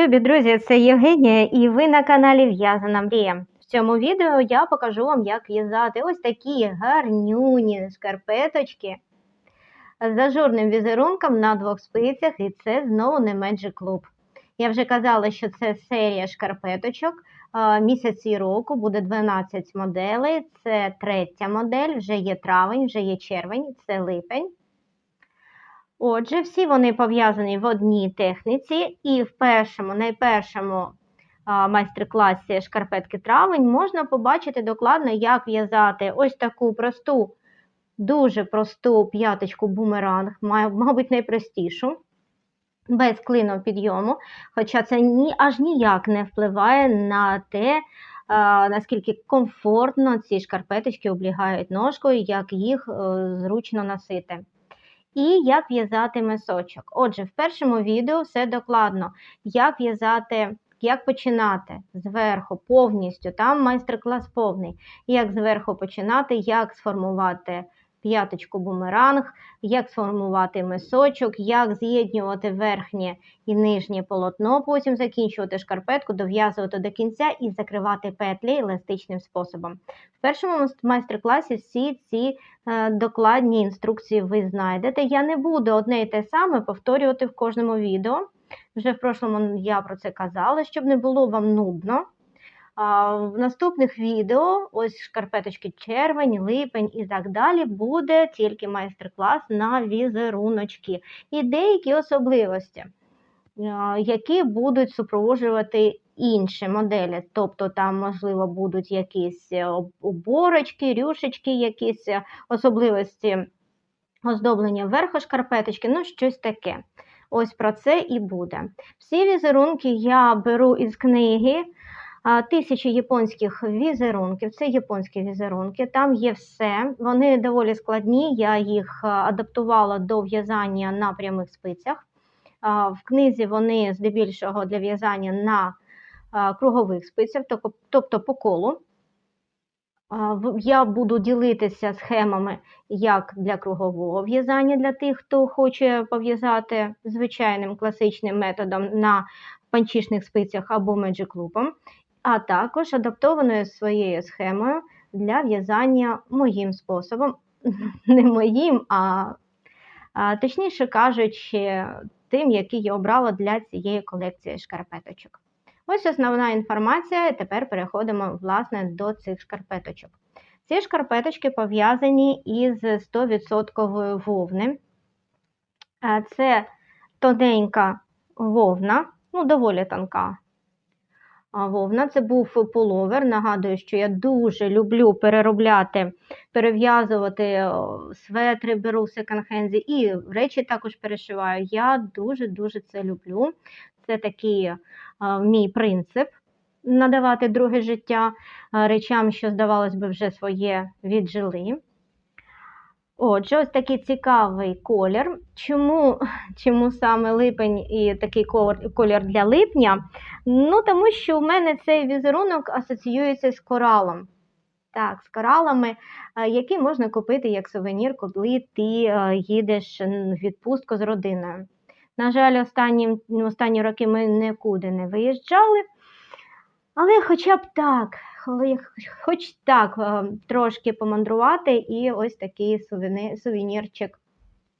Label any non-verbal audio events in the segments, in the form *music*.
любі друзі! Це Євгенія, і ви на каналі В'язана Мрія. В цьому відео я покажу вам, як в'язати ось такі гарнюні шкарпеточки з ажурним візерунком на двох спицях, і це знову не Magic Club. Я вже казала, що це серія шкарпеточок. Місяці року буде 12 моделей. Це третя модель, вже є травень, вже є червень, це липень. Отже, всі вони пов'язані в одній техніці, і в першому, найпершому майстер-класі шкарпетки травень можна побачити докладно, як в'язати ось таку просту, дуже просту п'яточку бумеранг, мабуть, найпростішу, без клинного підйому, хоча це ні, аж ніяк не впливає на те, наскільки комфортно ці шкарпеточки облігають ножкою, як їх е, зручно носити і як в'язати мисочок. Отже, в першому відео все докладно, як в'язати, як починати? Зверху повністю, там майстер-клас повний, як зверху починати, як сформувати п'яточку бумеранг, як сформувати мисочок, як з'єднювати верхнє і нижнє полотно, потім закінчувати шкарпетку, дов'язувати до кінця і закривати петлі еластичним способом. В першому майстер-класі всі ці е, докладні інструкції ви знайдете. Я не буду одне і те саме повторювати в кожному відео. Вже в прошлому я про це казала, щоб не було вам нудно. В наступних відео, ось шкарпеточки червень, липень і так далі, буде тільки майстер-клас на візеруночки і деякі особливості, які будуть супроводжувати інші моделі. Тобто там, можливо, будуть якісь е, оборочки, рюшечки, якісь е, особливості оздоблення верху шкарпеточки, ну щось таке. Ось про це і буде. Всі візерунки я беру із книги Тисячі японських візерунків. Це японські візерунки, там є все. Вони доволі складні. Я їх адаптувала до в'язання на прямих спицях. В книзі вони здебільшого для в'язання на кругових спицях, тобто по колу. Я буду ділитися схемами як для кругового в'язання для тих, хто хоче пов'язати звичайним класичним методом на панчішних спицях або меджиклупом, а також адаптованою своєю схемою для в'язання моїм способом, *laughs* не моїм, а, точніше кажучи, тим, який я обрала для цієї колекції шкарпеточок. Ось основна інформація. Тепер переходимо власне до цих шкарпеточок. Ці шкарпеточки пов'язані із 100% вовни. Е, Це тоненька вовна, ну, доволі тонка вовна. Це був пуловер. Нагадую, що я дуже люблю переробляти, перев'язувати светри, беру в секонд-хензі і речі також перешиваю. Я дуже-дуже це люблю. Це такий мій принцип надавати друге життя речам, що, здавалось би, вже своє віджили. Отже, ось такий цікавий колір. Чому, чому саме липень і такий колір, для липня? Ну, тому що у мене цей візерунок асоціюється з коралом. Так, з коралами, е, які можна купити як сувенір, коли ти е, їдеш в відпустку з родиною. На жаль, останні, останні роки ми нікуди не виїжджали, але хоча б так, хоч так е, трошки помандрувати і ось такий сувенірчик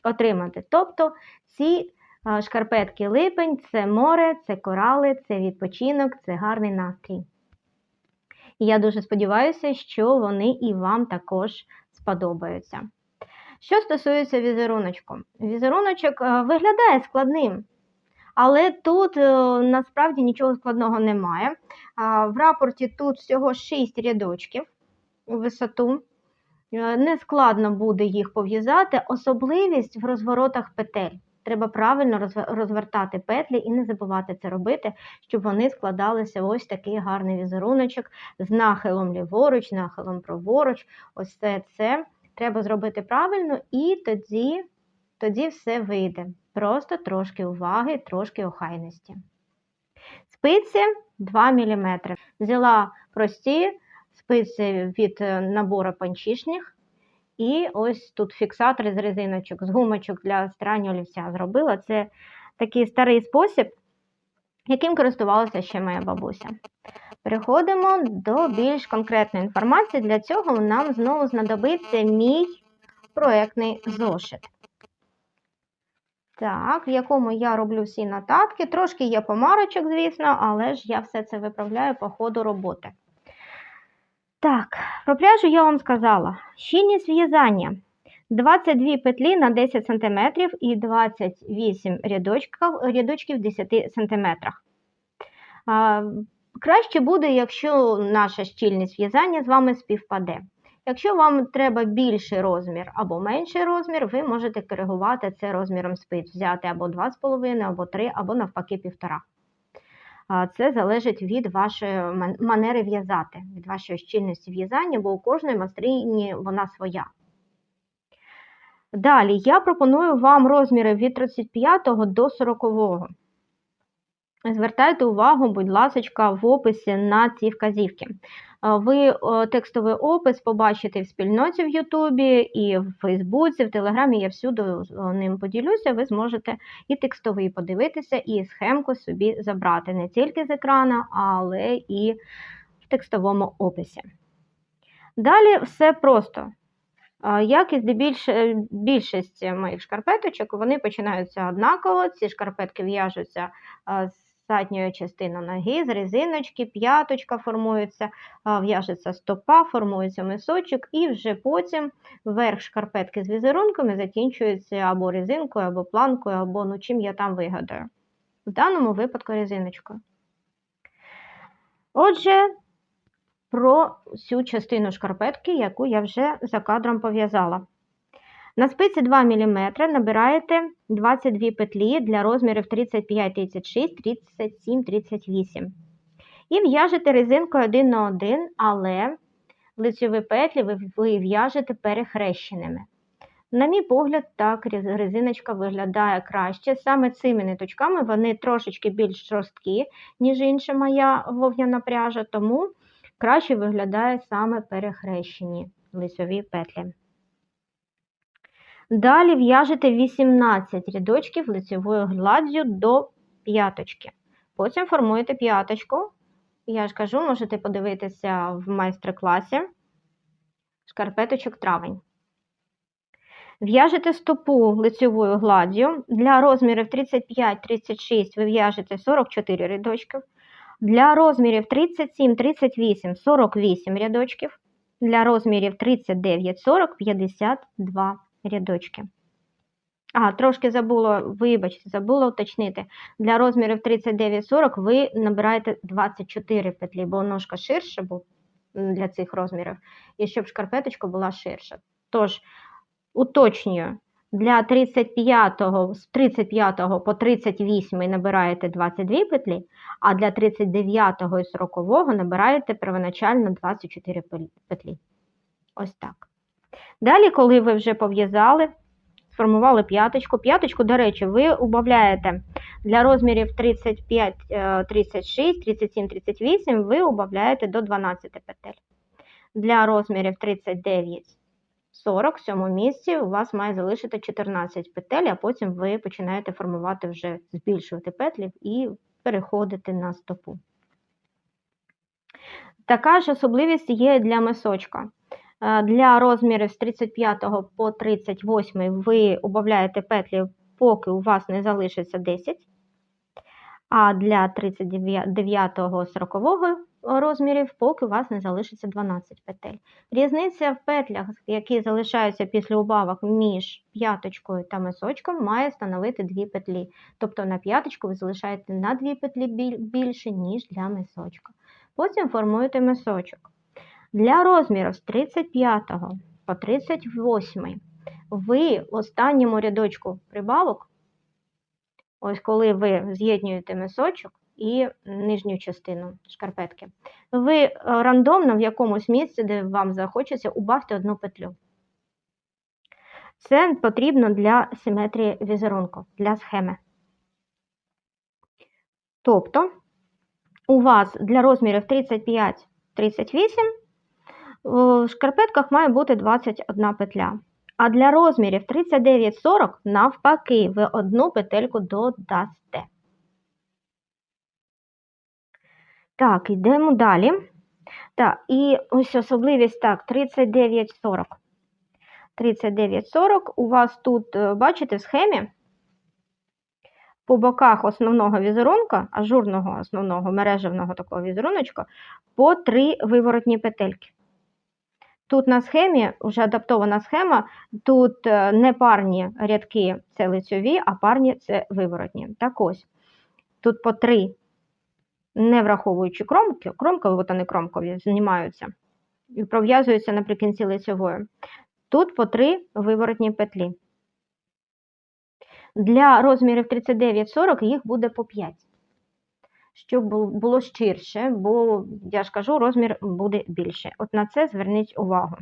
отримати. Тобто ці е, шкарпетки липень це море, це корали, це відпочинок, це гарний настрій. І я дуже сподіваюся, що вони і вам також сподобаються. Що стосується візеруночку, візеруночок е, виглядає складним, але тут е, насправді нічого складного немає. В рапорті тут всього 6 рядочків. у висоту. Е, Нескладно буде їх пов'язати. Особливість в розворотах петель. Треба правильно розвертати петлі і не забувати це робити, щоб вони складалися ось такий гарний візеруночок з нахилом ліворуч, нахилом праворуч. Ось це, це треба зробити правильно, і тоді, тоді все вийде. Просто трошки уваги, трошки охайності. Спиці 2 мм. Взяла прості спиці від е, набору панчішніх. І ось тут фіксатори з резиночок, з гумочок для стирання олівця зробила. Це такий старий спосіб, яким користувалася ще моя бабуся. Переходимо до більш конкретної інформації. Для цього нам знову знадобиться мій проєктний зошит. Так, в якому я роблю всі нотатки. Трошки є помарочок, звісно, але ж я все це виправляю по ходу роботи. Так, про пряжу я вам сказала. Щільність в'язання 22 петлі на 10 см і 28 рядочків, рядочків в 10 см. А, краще буде, якщо наша щільність в'язання з вами співпаде. Якщо вам треба більший розмір або менший розмір, ви можете коригувати це розміром спиць, взяти або 2,5, або 3, або навпаки 1,5. Це залежить від вашої манери в'язати, від вашої щільності в'язання, бо у кожної майстрині вона своя. Далі я пропоную вам розміри від 35 до 40. Звертайте увагу, будь ласка, в описі на ці вказівки. Ви текстовий опис побачите в спільноті в Ютубі, і в Фейсбуці, в Телеграмі я всюди ним поділюся. Ви зможете і текстовий подивитися, і схемку собі забрати не тільки з екрана, але і в текстовому описі. Далі все просто. Як і здебільш е, більшість моїх шкарпеточок, вони починаються однаково. Ці шкарпетки в'яжуться з задньої частини ноги, з резиночки, п'яточка формується, в'яжеться стопа, формується мисочок, і вже потім верх шкарпетки з візерунками закінчується або резинкою, або планкою, або ну, чим я там вигадаю. В даному випадку резиночкою. Отже, про цю частину шкарпетки, яку я вже за кадром пов'язала. На спиці 2 мм набираєте 22 петлі для розмірів 35, 36, 37, 38. І в'яжете резинкою 1 на 1, але лицьові петлі ви, ви в'яжете перехрещеними. На мій погляд, так резиночка виглядає краще. Саме цими ниточками вони трошечки більш жорсткі, ніж інша моя вовняна пряжа, тому краще виглядає саме перехрещені лицьові петлі. Далі в'яжете 18 рядочків лицевою гладдю до п'яточки. Потім формуєте п'яточку. Я ж кажу, можете подивитися в майстер-класі шкарпеточок травень. В'яжете стопу лицевою гладдю. Для розмірів 35-36 ви в'яжете 44 рядочків. Для розмірів 37, 38, 48 рядочків. Для розмірів 39, 40, 52 рядочки. А, трошки забула, вибачте, забула уточнити. Для розмірів 39-40 ви набираєте 24 петлі, бо ножка ширша бу- м, для цих розмірів, і щоб шкарпеточка була ширша. Тож, уточнюю, для 35 з 35 по 38 набираєте 22 петлі, а для 39 і 40 набираєте первоначально 24 петлі. Ось так. Далі, коли ви вже пов'язали, сформували п'яточку. П'яточку, до речі, ви убавляєте для розмірів 35, е, 36, 37, 38, ви убавляєте до 12 петель. Для розмірів 39, 40, в цьому місці у вас має залишити 14 петель, а потім ви починаєте формувати вже, збільшувати петлі і переходити на стопу. Така ж особливість є для мисочка. Е, Для розмірів з 35 по 38 ви убавляєте петлі, поки у вас не залишиться 10, а для 39 40 розмірів, поки у вас не залишиться 12 петель. Різниця в петлях, які залишаються після убавок між п'яточкою та мисочком, має становити 2 петлі. Тобто на п'яточку ви залишаєте на 2 петлі більше, ніж для мисочка. Потім формуєте мисочок. Для розмірів з 35 по 38 ви в останньому рядочку прибавок, ось коли ви з'єднуєте мисочок і нижню частину шкарпетки, ви е, рандомно в якомусь місці, де вам захочеться, убавте одну петлю. Це потрібно для симетрії візерунку, для схеми. Тобто, у вас для розмірів 35-38 в шкарпетках має бути 21 петля. А для розмірів 39-40, навпаки, ви одну петельку додасте. Так, йдемо далі. Так, і ось особливість так, 39-40. 39-40 у вас тут, е, бачите, в схемі по боках основного візерунка, ажурного основного мережевного такого візеруночка, по три виворотні петельки. Тут на схемі, вже адаптована схема, тут е, не парні рядки це лицьові, а парні це виворотні. Так ось, тут по три, не враховуючи кромки, кромкові, от вони кромкові, знімаються і пров'язуються наприкінці лицьової. Тут по три виворотні петлі. Для розмірів 39-40 їх буде по 5. Щоб було щирше, бо, я ж кажу, розмір буде більше. От на це зверніть увагу.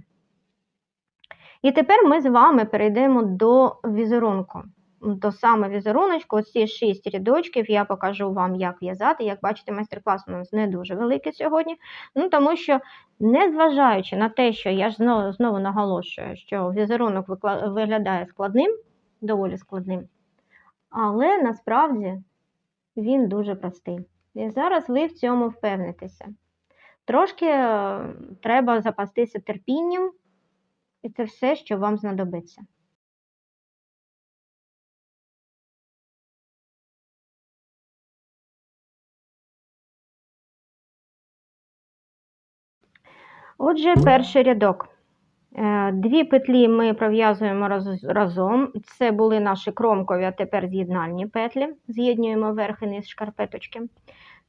І тепер ми з вами перейдемо до візерунку. До саме візеруночку, ось ці 6 рядочків, я покажу вам, як в'язати. Як бачите, майстер-клас у нас не дуже великий сьогодні. Ну, Тому що, незважаючи на те, що я ж знову, знову наголошую, що візерунок виглядає складним, доволі складним, але насправді він дуже простий. І зараз ви в цьому впевнитеся. Трошки е, треба запастися терпінням, і це все, що вам знадобиться. Отже, перший рядок. Е, дві петлі ми пров'язуємо разом. Це були наші кромкові, а тепер з'єднальні петлі. З'єднуємо верх і низ шкарпеточки.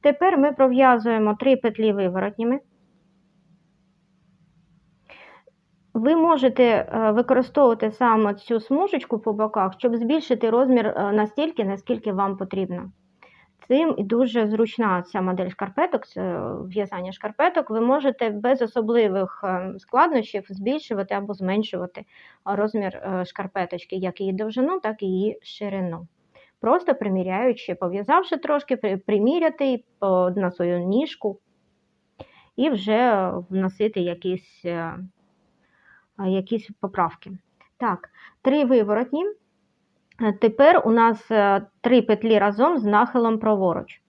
Тепер ми пров'язуємо три петлі виворотніми. Ви можете е, використовувати саме цю смужечку по боках, щоб збільшити розмір е, настільки, наскільки вам потрібно. Цим і дуже зручна ця модель шкарпеток, в'язання шкарпеток. Ви можете без особливих е, складнощів збільшувати або зменшувати розмір шкарпеточки, як її довжину, так і її ширину просто приміряючи, пов'язавши трошки, приміряти на свою ніжку і вже вносити якісь е, якісь поправки. Так, три виворотні. Тепер у нас е, три петлі разом з нахилом праворуч.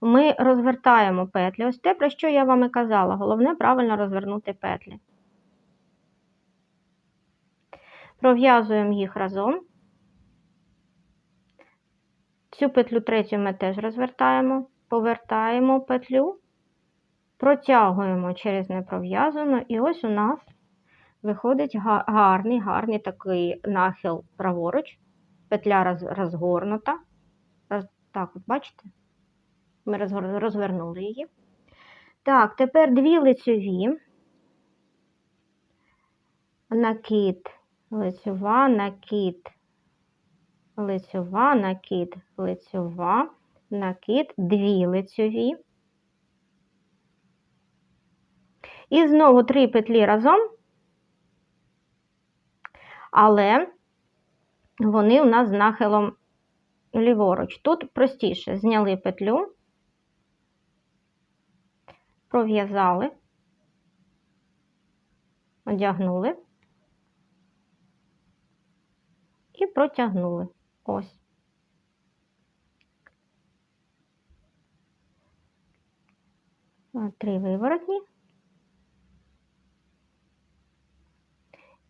Ми розвертаємо петлі. Ось те, про що я вам і казала. Головне правильно розвернути петлі. Пров'язуємо їх разом. Цю петлю третю ми теж розвертаємо, повертаємо петлю, протягуємо через непров'язану, і ось у нас виходить гарний, гарний такий нахил праворуч, петля розгорнута. Так, от бачите? Ми розвернули її. Так, тепер дві лицьові, накид, лицьова, накид, лицьова, накид, лицьова, накид, дві лицьові. І знову три петлі разом, але вони у нас з нахилом ліворуч. Тут простіше зняли петлю, пров'язали, одягнули і протягнули. Ось. Три виворотні.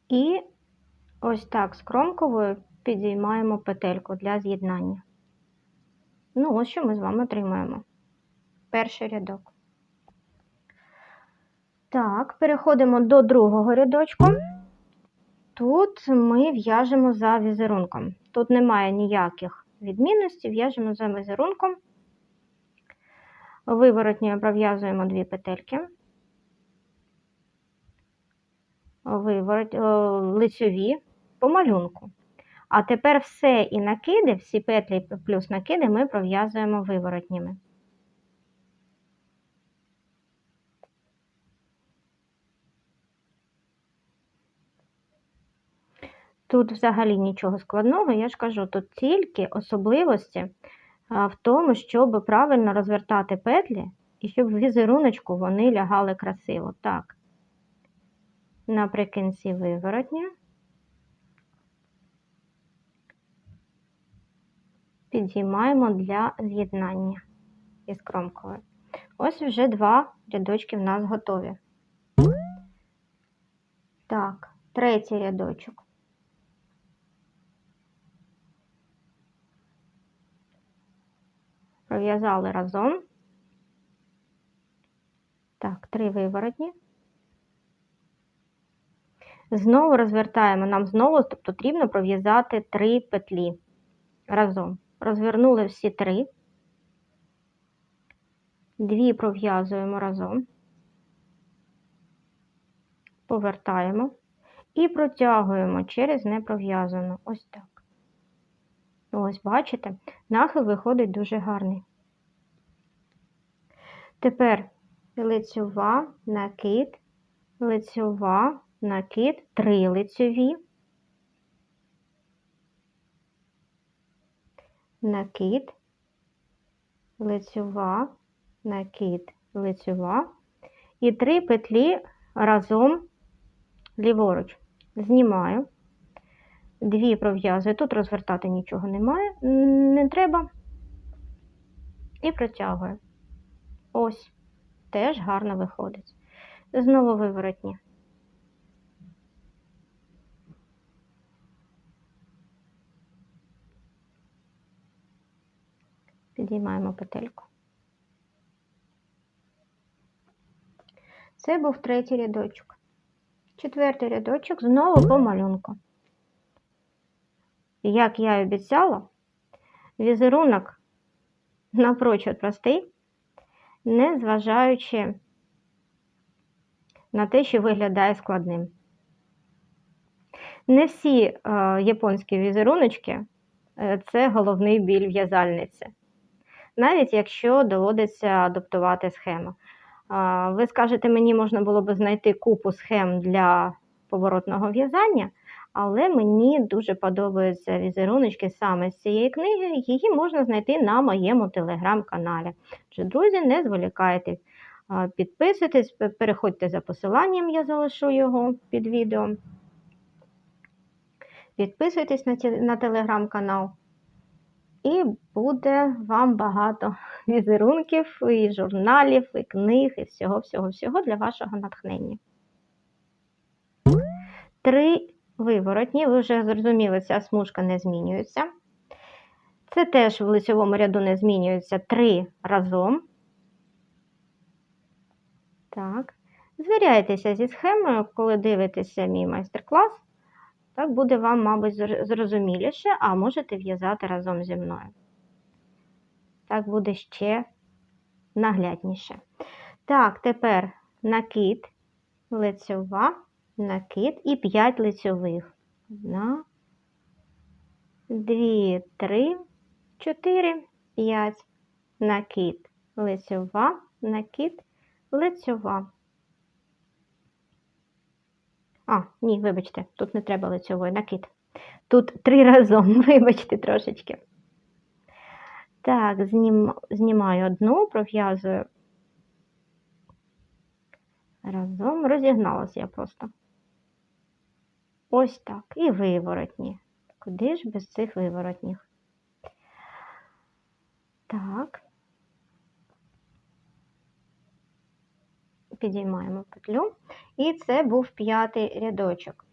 І ось так з кромковою підіймаємо петельку для з'єднання. Ну, ось що ми з вами отримаємо. Перший рядок. Так, переходимо до другого рядочку. Тут ми в'яжемо за візерунком. Тут немає ніяких відмінностей, в'яжемо за візерунком. Виворотньою пров'язуємо дві петельки. виворот, о, лицьові по малюнку. А тепер все і накиди, всі петлі плюс накиди ми пров'язуємо виворотніми. Тут взагалі нічого складного, я ж кажу, тут тільки особливості в тому, щоб правильно розвертати петлі і щоб в візеруночку вони лягали красиво. Так, наприкінці виворотня. Підіймаємо для з'єднання із кромкою. Ось вже два рядочки в нас готові. Так, третій рядочок. Пров'язали разом. Так, три виворотні. Знову розвертаємо, нам знову потрібно пров'язати три петлі разом. Розвернули всі три, дві пров'язуємо разом, повертаємо і протягуємо через непров'язану. Ось так. Ось, бачите, нахил виходить дуже гарний. Тепер лицьова, накид, лицьова, накид, три лицьові, накид, лицьова, накид, лицьова і три петлі разом ліворуч. Знімаю, дві пров'язую, тут розвертати нічого немає, не треба. І протягую. Ось, теж гарно виходить. Знову виворотні. Підіймаємо петельку. Це був третій рядочок. Четвертий рядочок знову по малюнку. Як я і обіцяла, візерунок напрочуд простий, незважаючи на те, що виглядає складним. Не всі е, японські візеруночки е, це головний біль в'язальниці навіть якщо доводиться адаптувати схему. Ви скажете, мені можна було б знайти купу схем для поворотного в'язання, але мені дуже подобаються візеруночки саме з цієї книги, її можна знайти на моєму телеграм-каналі. Друзі, не зволікайте, підписуйтесь, переходьте за посиланням, я залишу його під відео. Підписуйтесь на телеграм-канал. І буде вам багато *laughs* візерунків, і журналів, і книг, і всього-всього-всього для вашого натхнення. Три виворотні, ви вже зрозуміли, ця смужка не змінюється. Це теж в лицевому ряду не змінюється три разом. Так. Звіряйтеся зі схемою, коли дивитеся мій майстер-клас. Так буде вам, мабуть, зрозуміліше, а можете в'язати разом зі мною. Так буде ще наглядніше. Так, тепер накид, лицьова, накид і 5 лицьових. Одна, дві, три, чотири, п'ять. Накид, лицьова, накид, лицьова. А, ні, вибачте, тут не треба лицьової накид. Тут три разом, *laughs* вибачте, трошечки. Так, знім, знімаю одну, пров'язую разом, розігналася я просто. Ось так. І виворотні. Куди ж без цих виворотніх? Так. підіймаємо петлю, і це був п'ятий рядочок.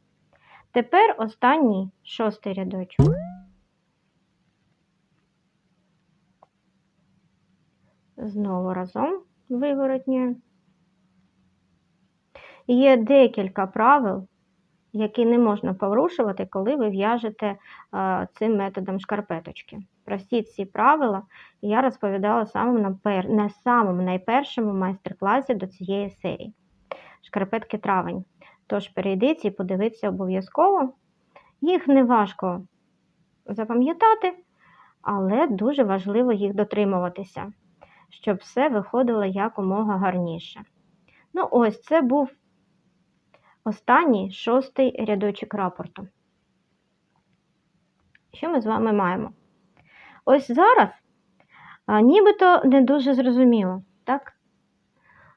Тепер останній шостий рядочок. Знову разом виворотнюю. Є декілька правил, які не можна порушувати, коли ви в'яжете цим методом шкарпеточки. Про всі ці правила я розповідала самим на самому найпершому майстер-класі до цієї серії шкарпетки травень. Тож перейдіть і подивіться обов'язково. Їх не важко запам'ятати, але дуже важливо їх дотримуватися, щоб все виходило якомога гарніше. Ну, ось це був останній шостий рядочок рапорту. Що ми з вами маємо? Ось зараз а, нібито не дуже зрозуміло, так?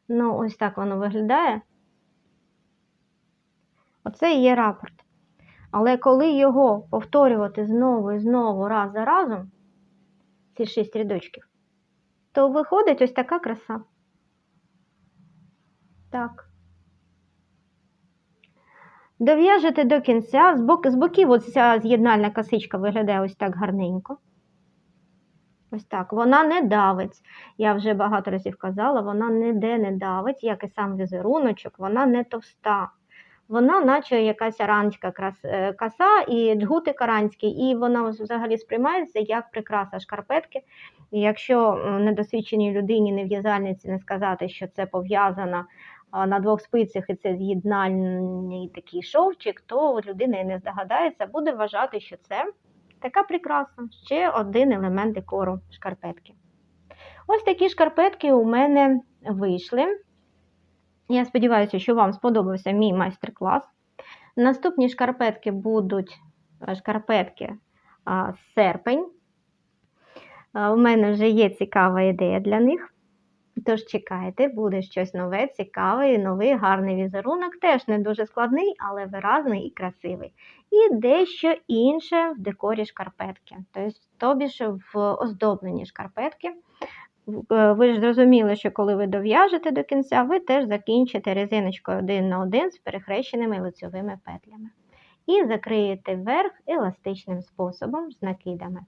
Ну, ось так воно виглядає. Оце і є рапорт. Але коли його повторювати знову і знову раз за разом, ці шість рядочків, то виходить ось така краса. Так. Дов'яжете до кінця, з, бок, з боків ось з'єднальна косичка виглядає ось так гарненько. Ось так. Вона не давить. Я вже багато разів казала, вона ніде не давить, як і сам візеруночок, вона не товста. Вона, наче якась аранська е, коса і джгутик аранський, і вона взагалі сприймається як прикраса шкарпетки. І якщо недосвідченій людині, не в'язальниці, не сказати, що це пов'язано а, на двох спицях і це з'єднальний такий шовчик, то людина і не здогадається, буде вважати, що це така прикраса, ще один елемент декору шкарпетки. Ось такі шкарпетки у мене вийшли. Я сподіваюся, що вам сподобався мій майстер-клас. Наступні шкарпетки будуть е, шкарпетки серпень. У мене вже є цікава ідея для них. Тож чекайте, буде щось нове, цікаве, і новий гарний візерунок. Теж не дуже складний, але виразний і красивий. І дещо інше в декорі шкарпетки. Тобто, тобі ж в оздобленні шкарпетки. Е, Ви ж зрозуміли, що коли ви дов'яжете до кінця, ви теж закінчите резиночкою один на один з перехрещеними лицьовими петлями. І закриєте верх еластичним способом з накидами.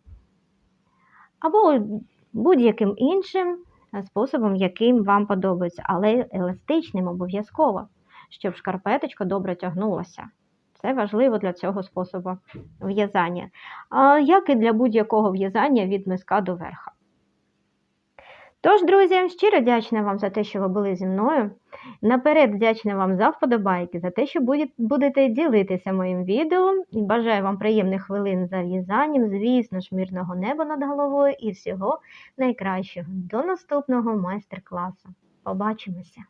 Або будь-яким іншим способом, яким вам подобається, але еластичним обов'язково, щоб шкарпеточка добре тягнулася. Це важливо для цього способу в'язання, як і для будь-якого в'язання від миска до верха. Тож, друзі, щиро вдячна вам за те, що ви були зі мною. Наперед вдячна вам за вподобайки, за те, що будете ділитися моїм відео. І бажаю вам приємних хвилин за в'язанням, звісно ж, мирного неба над головою і всього найкращого. До наступного майстер-класу. Побачимося!